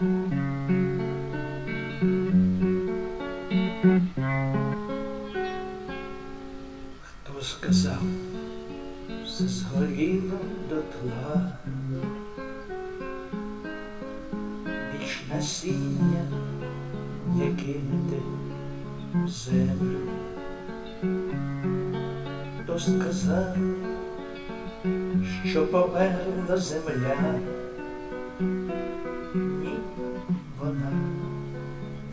Хто сказав, все згоріло дотла, більш насіння не кинете в землю. Хто сказав, що померла земля?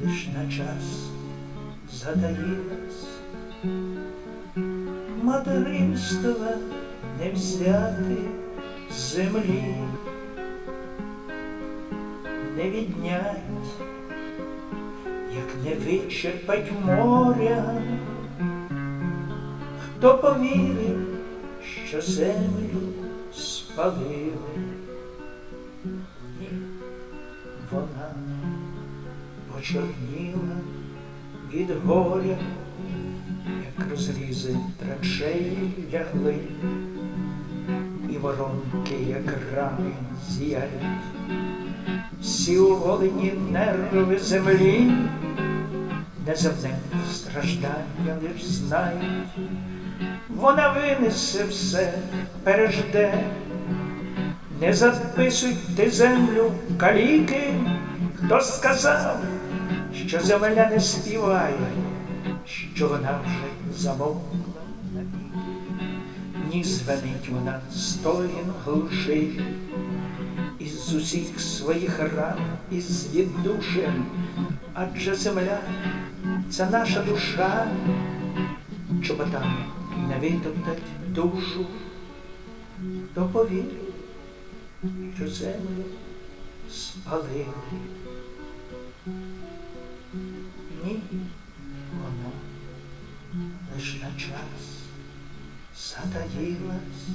Лиш на час затаїлась материнства не взяти землі, не віднять, як не вичерпать моря, хто повірив, що землю спалили, почорніла від горя як розрізи траншеї лягли, і воронки, як рани, зіяють, всі оголені нерви землі, неземне страждання лиш знають, вона винесе все, пережде, не записуйте землю каліки, хто сказав, що земля не співає що вона вже замовкла навіки, ні звенить вона стогін глушить, із усіх своїх ран, із віддушин, адже земля це наша душа, чоботами не витоптать душу, хто повірив, що землю спалили. Ні вона лиш на час затаїлась.